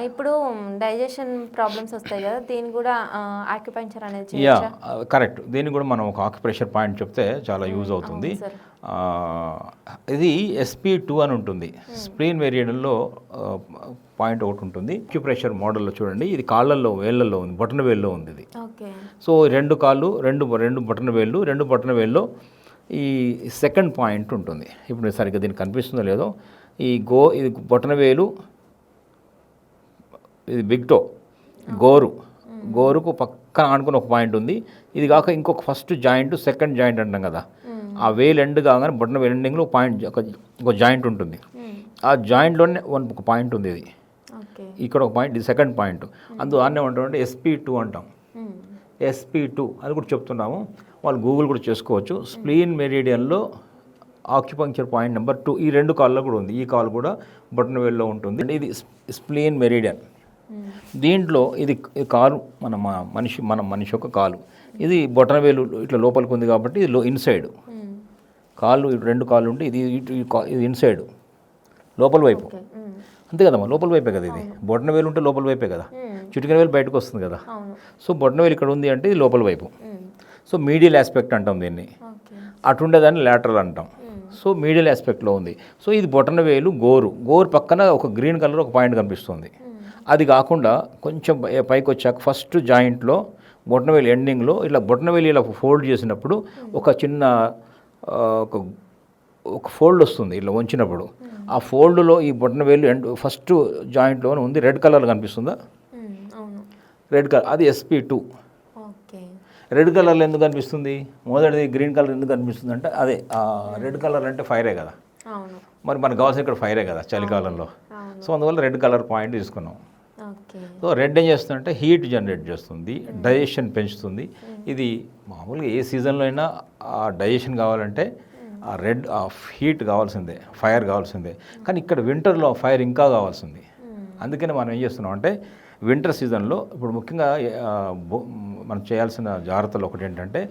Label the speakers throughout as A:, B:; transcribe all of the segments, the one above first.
A: ఇప్పుడు digestion problems వస్తాయి కదా దీని కూడా ఆక్యుపంచర్ అనేది
B: యా కరెక్ట్. దీన్ని కూడా మనం ఒక ఆక్యుప్రెషర్ పాయింట్ చెప్తే చాలా యూజ్ అవుతుంది. ఇది ఎస్పీ టూ అని ఉంటుంది. స్ప్రీన్ వేరియంట్లో పాయింట్ ఒకటి ఉంటుంది. ఆక్యుప్రెషర్ మోడల్లో చూడండి. ఇది కాళ్ళల్లో వేళ్ళల్లో ఉంది బొటన వేల్లో ఉంది ఇది.
A: ఓకే.
B: సో రెండు కాళ్ళు రెండు రెండు బటన వేళ్ళు రెండు బటన వేల్లో ఈ సెకండ్ పాయింట్ ఉంటుంది. ఇప్పుడు సరిగ్గా దీనికి కనిపిస్తుందో లేదో ఈ గో ఇది బొటన వేలు ఇది బిగ్ టో. గోరు. గోరుకు పక్కన ఆనుకుని ఒక పాయింట్ ఉంది. ఇది కాక ఇంకొక ఫస్ట్ జాయింట్ సెకండ్ జాయింట్ అంటాం కదా. ఆ వేలు ఎండ్ కాగానే బొటన వేలు ఎండింగ్లో పాయింట్ ఒక జాయింట్ ఉంటుంది. ఆ జాయింట్లోనే వన్ ఒక పాయింట్ ఉంది ఇది. ఇక్కడ ఒక పాయింట్ ఇది సెకండ్ పాయింట్. అందు దాన్నే ఏమంటాం ఎస్పీ టూ అంటాం. ఎస్పీ టూ అది కూడా చెప్తున్నాము. వాళ్ళు గూగుల్ కూడా చేసుకోవచ్చు. స్ప్లీన్ మెరీడియన్లో ఆక్యుపంక్చర్ పాయింట్ నెంబర్ టూ ఈ రెండు కాల్లో కూడా ఉంది. ఈ కాల్ కూడా బొటన వేల్లో ఉంటుంది. ఇది స్ప్లీన్ మెరీడియన్. దీంట్లో ఇది కాలు మన మనిషి మన మనిషి యొక్క కాలు. ఇది బొటన వేలు ఇట్లా లోపలికి ఉంది కాబట్టి ఇది లో ఇన్సైడ్ కాళ్ళు ఇటు రెండు కాళ్ళు ఉంటే ఇది ఇది ఇన్సైడ్ లోపల వైపు. అంతే కదమ్మా లోపల వైపే కదా ఇది. బొటన వేలు ఉంటే లోపల వైపే కదా. చిటికెన వేలు బయటకు వస్తుంది కదా. సో బొటన వేలు ఇక్కడ ఉంది అంటే ఇది లోపల వైపు. సో మీడియల్ ఆస్పెక్ట్ అంటాం దీన్ని. అటుండేదాన్ని లాటరల్ అంటాం. సో మీడియల్ ఆస్పెక్ట్లో ఉంది. సో ఇది బొటన వేలు గోరు. గోరు పక్కన ఒక గ్రీన్ కలర్ ఒక పాయింట్ కనిపిస్తుంది. అది కాకుండా కొంచెం పైకి వచ్చాక ఫస్ట్ జాయింట్లో బొటనవేలు ఎండింగ్లో ఇట్లా బొటనవేలు ఇలా ఫోల్డ్ చేసినప్పుడు ఒక చిన్న ఒక ఒక ఫోల్డ్ వస్తుంది ఇలా వంచినప్పుడు. ఆ ఫోల్డ్లో ఈ బొటనవేలు ఎండ్ ఫస్ట్ జాయింట్లోనే ఉంది. రెడ్ కలర్ కనిపిస్తుందా? రెడ్ కలర్ అది ఎస్పీ టూ.
A: ఓకే.
B: రెడ్ కలర్లో ఎందుకు కనిపిస్తుంది మొదటిది గ్రీన్ కలర్ ఎందుకు కనిపిస్తుంది అంటే అదే రెడ్ కలర్ అంటే ఫైరే కదా. మరి మనకు కావాల్సిన ఇక్కడ ఫైరే కదా చలికాలంలో. సో అందువల్ల రెడ్ కలర్ పాయింట్ తీసుకున్నాం. సో రెడ్ ఏం చేస్తుందంటే హీట్ జనరేట్ చేస్తుంది డైజెషన్ పెంచుతుంది. ఇది మామూలుగా ఏ సీజన్లో అయినా ఆ డైజెషన్ కావాలంటే ఆ రెడ్ ఆ హీట్ కావాల్సిందే ఫైర్ కావాల్సిందే. కానీ ఇక్కడ వింటర్లో ఫైర్ ఇంకా కావాల్సింది. అందుకని మనం ఏం చేస్తున్నాం అంటే వింటర్ సీజన్లో ఇప్పుడు ముఖ్యంగా మనం చేయాల్సిన జాగ్రత్తలు ఒకటి ఏంటంటే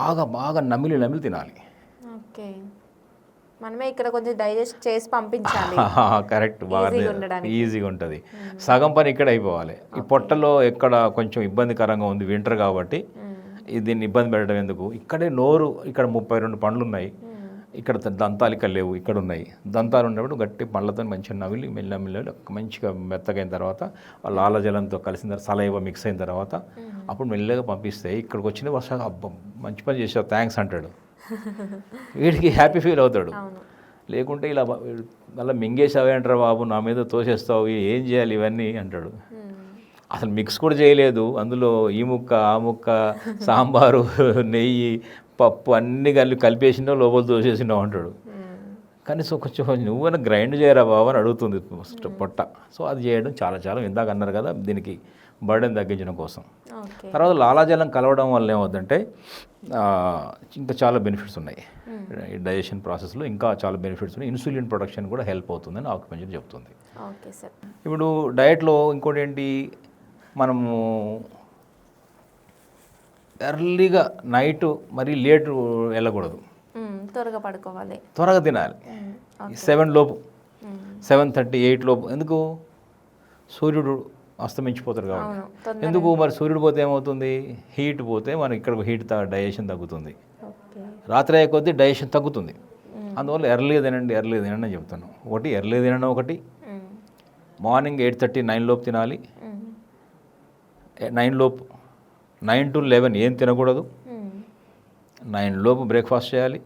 B: బాగా బాగా నమిలి నమిలి తినాలి.
A: ఓకే. మనమే ఇక్కడ కొంచెం డైజెస్ట్ చేసి పంపించాలి.
B: కరెక్ట్. బాగా
A: ఈజీగా
B: ఉంటుంది. సగం పని ఇక్కడ అయిపోవాలి. ఈ పొట్టలో ఎక్కడ కొంచెం ఇబ్బందికరంగా ఉంది వింటర్ కాబట్టి ఇది దీన్ని ఇబ్బంది పెట్టడం ఎందుకు? ఇక్కడే నోరు ఇక్కడ ముప్పై రెండు పండ్లు ఉన్నాయి ఇక్కడ ద- దంతాలు ఇక్కడ లేవు ఇక్కడ ఉన్నాయి. దంతాలు ఉన్నప్పుడు గట్టి పండ్లతో మంచిగా నవిలి మెల్ల మెల్ల మంచిగా మెత్తగైన తర్వాత లాలజలంతో కలిసిన తర్వాత సలైవ మిక్స్ అయిన తర్వాత అప్పుడు మెల్లగా పంపిస్తే ఇక్కడికి వచ్చిన వర్ష అబ్బా మంచి పని చేసావు థ్యాంక్స్ అంటాడు. వీడికి హ్యాపీ ఫీల్ అవుతాడు. లేకుంటే ఇలా మళ్ళీ మింగేసావే అంటారా బాబు నా మీద తోసేస్తావు ఏం చేయాలి ఇవన్నీ అంటాడు. అసలు మిక్స్ కూడా చేయలేదు. అందులో ఈ ముక్క ఆ ముక్క సాంబారు నెయ్యి పప్పు అన్నీ కలిపి కలిపేసినావు లోపల తోసేసినావు అంటాడు. కనీసం కొంచెం నువ్వైనా గ్రైండ్ చేయరా బాబు అని అడుగుతుంది పొట్ట. సో అది చేయడం చాలా చాలా ఇందాక అన్నారు కదా దీనికి. బర్డెన్ తగ్గించడం కోసం. తర్వాత లాలాజలం కలవడం వల్ల ఏమవుతుందంటే ఇంకా చాలా బెనిఫిట్స్ ఉన్నాయి. ఈ డైజెషన్ ప్రాసెస్లో ఇంకా చాలా బెనిఫిట్స్ ఉన్నాయి. ఇన్సులిన్ ప్రొడక్షన్ కూడా హెల్ప్ అవుతుందని ఆక్యుపెంచర్ చెప్తుంది.
A: Okay sir.
B: ఇప్పుడు డయట్లో ఇంకోటి ఏంటి? మనము ఎర్లీగా నైట్ మరీ లేట్ వెళ్ళకూడదు.
A: త్వరగా పడుకోవాలి.
B: త్వరగా తినాలి. సెవెన్ లోపు. సెవెన్ థర్టీ ఎయిట్ లోపు. ఎందుకు? సూర్యుడు అస్తమించిపోతాడు కాబట్టి. ఎందుకు? మరి సూర్యుడు పోతే ఏమవుతుంది? హీట్ పోతే మనకి ఇక్కడ హీట్ డైజెషన్ తగ్గుతుంది. రాత్రి అయ్యే కొద్దీ డైజెషన్ తగ్గుతుంది. అందువల్ల ఎర్లీ తినండి ఎర్లీ తినండి అని చెప్తాను. ఒకటి ఎర్లీ తినడం ఒకటి. మార్నింగ్ ఎయిట్ థర్టీ నైన్ లోపు తినాలి. నైన్ లోపు నైన్ టు లెవెన్ ఏం తినకూడదు. నైన్ లోపు బ్రేక్ఫాస్ట్ చేయాలి.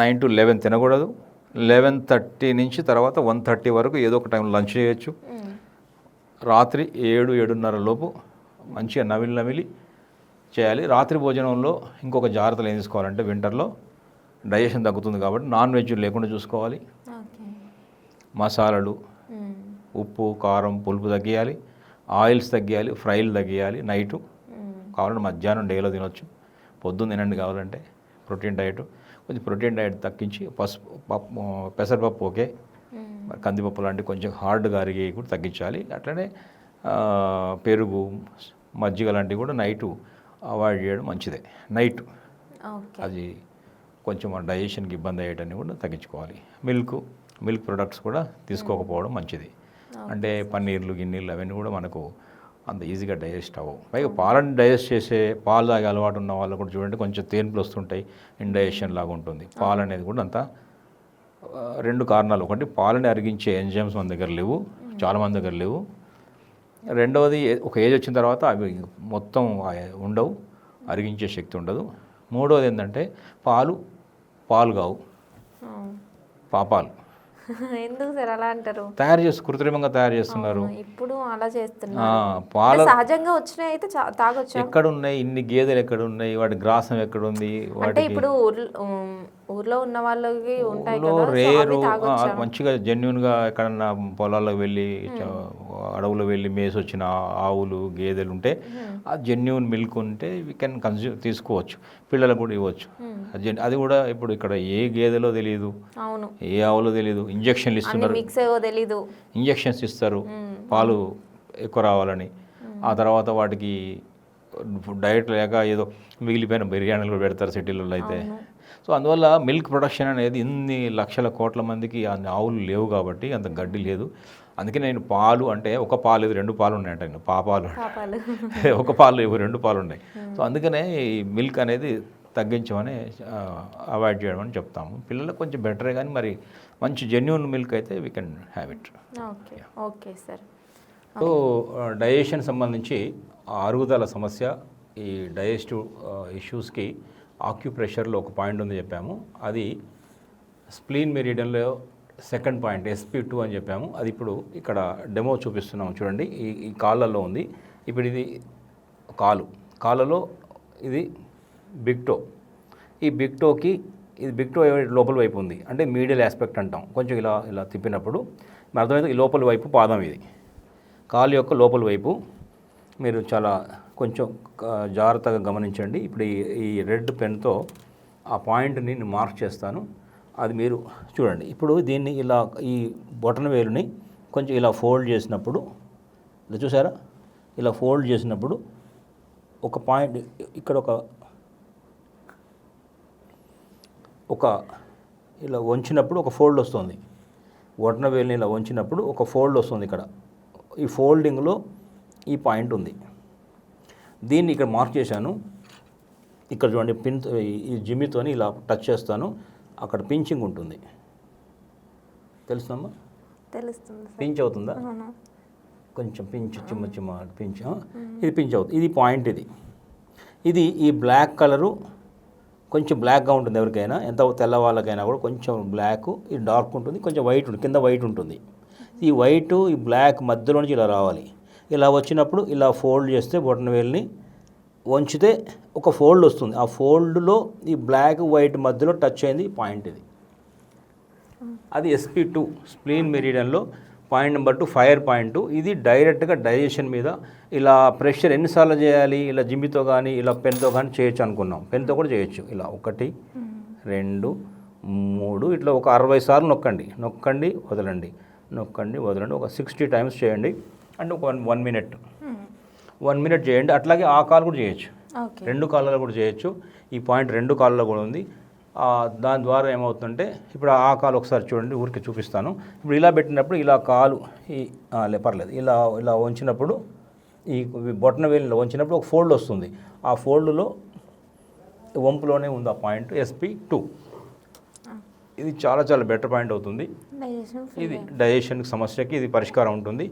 B: నైన్ టు లెవెన్ తినకూడదు. లెవెన్ థర్టీ నుంచి తర్వాత వన్ థర్టీ వరకు ఏదో ఒక టైం లంచ్ చేయొచ్చు. రాత్రి ఏడు ఏడున్నర లోపు మంచిగా నవిలి నవిలి చేయాలి. రాత్రి భోజనంలో ఇంకొక జాగ్రత్తలు ఏం తీసుకోవాలంటే వింటర్లో డైజెషన్ తగ్గుతుంది కాబట్టి నాన్ వెజ్ లేకుండా చూసుకోవాలి. మసాలాలు ఉప్పు కారం పులుపు తగ్గియాలి. ఆయిల్స్ తగ్గియాలి ఫ్రైలు తగ్గియాలి. నైటు కావాలంటే మధ్యాహ్నం డేలో తినొచ్చు. పొద్దున్న తినండి కావాలంటే ప్రోటీన్ డయట్ కొంచెం ప్రోటీన్ డయట్ తగ్గించి పసుపు పప్పు పెసరపప్పు ఓకే. కందిపప్పు లాంటి కొంచెం హార్డ్గా అరిగి కూడా తగ్గించాలి. అట్లనే పెరుగు మజ్జిగ లాంటివి కూడా నైటు అవాయిడ్ చేయడం మంచిదే. నైట్ అది కొంచెం మన డైజెషన్కి ఇబ్బంది అయ్యేటన్ని కూడా తగ్గించుకోవాలి. మిల్క్ మిల్క్ ప్రొడక్ట్స్ కూడా తీసుకోకపోవడం మంచిది. అంటే పన్నీర్లు గిన్నీర్లు అవన్నీ కూడా మనకు అంత ఈజీగా డైజెస్ట్ అవ్వవు. పైగా పాలను డైజెస్ట్ చేసే పాలు తాగే అలవాటు ఉన్న వాళ్ళు కూడా చూడండి కొంచెం తేన్పులు వస్తుంటాయి. ఇండైజెషన్ లాగా ఉంటుంది. పాలు అనేది కూడా అంత రెండు కారణాలు. ఒకటి పాలని అరిగించే ఎంజైమ్స్ మన దగ్గర లేవు. చాలా మంది దగ్గర లేవు. రెండవది ఏ- ఒక ఏజ్ వచ్చిన తర్వాత అవి మొత్తం ఉండవు. అరిగించే శక్తి ఉండదు. మూడవది ఏంటంటే పాలు పాలు కావు. పాపాలు.
A: ఎందుకు సార్ అలా అంటారు?
B: తయారు చేసి కృత్రిమంగా తయారు చేస్తున్నారు.
A: ఇప్పుడు అలా చేస్తున్నారు.
B: పాల
A: అంటే సహజంగా వచ్చినాయి అయితే తాగొచ్చా?
B: ఎక్కడున్నాయి? ఇన్ని గేదెలు ఎక్కడున్నాయి? వాటి గ్రాసం ఎక్కడుంది?
A: అంటే
B: వాటికి
A: ఇప్పుడు ఊర్లో ఉన్న వాళ్ళకి ఉంటాయి
B: రేరు మంచిగా జెన్యున్గా ఎక్కడన్నా పొలాల్లో వెళ్ళి అడవులో వెళ్ళి మేసి వచ్చిన ఆవులు గేదెలు ఉంటే ఆ జెన్యున్ మిల్క్ ఉంటే వీ కెన్ కన్జ్యూమ్ తీసుకోవచ్చు. పిల్లలకు కూడా ఇవ్వచ్చు. అది జెన్- అది కూడా ఇప్పుడు ఇక్కడ ఏ గేదెలో తెలియదు
A: అవును.
B: ఏ ఆవులో తెలియదు ఇంజక్షన్లు ఇస్తున్నారు. ఇంజక్షన్స్ ఇస్తారు. పాలు ఎక్కువ రావాలని. ఆ తర్వాత వాటికి డైట్ లేక ఏదో మిగిలిపోయిన బిర్యానీలు కూడా పెడతారు సిటీలలో అయితే. సో అందువల్ల మిల్క్ ప్రొడక్షన్ అనేది ఇన్ని లక్షల కోట్ల మందికి అన్ని ఆవులు లేవు కాబట్టి అంత గడ్డి లేదు. అందుకే నేను పాలు అంటే ఒక పాలు ఇది రెండు పాలు ఉన్నాయంట నేను పాపాలు. ఒక పాలు ఇవి రెండు పాలు ఉన్నాయి. సో అందుకనే ఈ మిల్క్ అనేది తగ్గించమని అవాయిడ్ చేయడం అని చెప్తాము. పిల్లలకు కొంచెం బెటరే కానీ మరి మంచి జెన్యున్ మిల్క్ అయితే we can have it
A: okay okay sir.
B: So digestion సంబంధించి అరుగుదల సమస్య ఈ డైజెస్టివ్ ఇష్యూస్కి ఆక్యుప్రెషర్లో ఒక పాయింట్ ఉంది చెప్పాము. అది స్ప్లీన్ మెరిడియన్లో సెకండ్ పాయింట్ ఎస్పీ టూ అని చెప్పాము. అది ఇప్పుడు ఇక్కడ డెమో చూపిస్తున్నాము. చూడండి ఈ ఈ కాళ్ళలో ఉంది. ఇప్పుడు ఇది కాలు. కాళ్ళలో ఇది బిగ్ టో ఈ బిగ్ టోకి ఇది బిగ్ టో లోపల వైపు ఉంది. అంటే మీడియల్ ఆస్పెక్ట్ అంటాం. కొంచెం ఇలా ఇలా తిప్పినప్పుడు మరి అర్థమైంది ఈ లోపల వైపు పాదం ఇది. కాలు యొక్క లోపల వైపు మీరు చాలా కొంచెం జాగ్రత్తగా గమనించండి. ఇప్పుడు ఈ ఈ రెడ్ పెన్తో ఆ పాయింట్ని నేను మార్క్ చేస్తాను. అది మీరు చూడండి. ఇప్పుడు దీన్ని ఇలా ఈ బొటన వేలుని కొంచెం ఇలా ఫోల్డ్ చేసినప్పుడు ఇలా చూసారా? ఇలా ఫోల్డ్ చేసినప్పుడు ఒక పాయింట్ ఇక్కడ ఒక ఒక ఇలా వంచినప్పుడు ఒక ఫోల్డ్ వస్తుంది. బొటన వేలుని ఇలా వంచినప్పుడు ఒక ఫోల్డ్ వస్తుంది ఇక్కడ. ఈ ఫోల్డింగ్లో ఈ పాయింట్ ఉంది. దీన్ని ఇక్కడ మార్క్ చేశాను. ఇక్కడ చూడండి పిన్ ఈ జిమ్మితోని ఇలా టచ్ చేస్తాను. అక్కడ పించింగ్ ఉంటుంది. తెలుస్తుందమ్మా?
A: తెలుస్తుంది
B: పించ్ అవుతుందా? కొంచెం పించ్ చిమ్మ చిమ్మ పించ్? ఇది పించ్ అవుతుంది ఇది పాయింట్ ఇది. ఇది ఈ బ్లాక్ కలరు కొంచెం బ్లాక్గా ఉంటుంది ఎవరికైనా. ఎంత తెల్ల వాళ్ళకైనా కూడా కొంచెం బ్లాక్ ఇది డార్క్ ఉంటుంది కొంచెం వైట్ ఉంటుంది కింద వైట్ ఉంటుంది. ఈ వైట్ ఈ బ్లాక్ మధ్యలో నుంచి ఇలా రావాలి. ఇలా వచ్చినప్పుడు ఇలా ఫోల్డ్ చేస్తే బొటన వేలుని వంచితే ఒక ఫోల్డ్ వస్తుంది. ఆ ఫోల్డ్లో ఈ బ్లాక్ వైట్ మధ్యలో టచ్ అయింది పాయింట్ ఇది. అది SP two spleen మెరీడియన్లో point number two fire point ఇది డైరెక్ట్గా డైజెషన్ మీద ఇలా ప్రెషర్ ఎన్నిసార్లు చేయాలి ఇలా జిమ్మితో కానీ ఇలా పెన్తో కానీ చేయొచ్చు అనుకున్నాం. పెన్తో కూడా చేయొచ్చు. ఇలా ఒకటి రెండు మూడు ఇట్లా ఒక అరవై సార్లు నొక్కండి. నొక్కండి వదలండి. నొక్కండి వదలండి. ఒక సిక్స్టీ టైమ్స్ చేయండి. అండ్ ఒక one one minute. One minute చేయండి. అట్లాగే ఆ కాల్ కూడా చేయొచ్చు. రెండు కాళ్ళలో కూడా చేయొచ్చు. ఈ పాయింట్ రెండు కాళ్ళలో కూడా ఉంది. దాని ద్వారా ఏమవుతుందంటే ఇప్పుడు ఆ కాలు ఒకసారి చూడండి ఊరికి చూపిస్తాను. ఇప్పుడు ఇలా పెట్టినప్పుడు ఇలా కాలు ఈ పర్లేదు. ఇలా ఇలా వంచినప్పుడు ఈ బొట్టన వేలిలో వంచినప్పుడు ఒక ఫోల్డ్ వస్తుంది. ఆ ఫోల్డ్లో వంపులోనే ఉంది ఆ పాయింట్ ఎస్పీ టూ ఇది చాలా చాలా బెటర్ పాయింట్ అవుతుంది. ఇది డైజెషన్ సమస్యకి ఇది పరిష్కారం ఉంటుంది.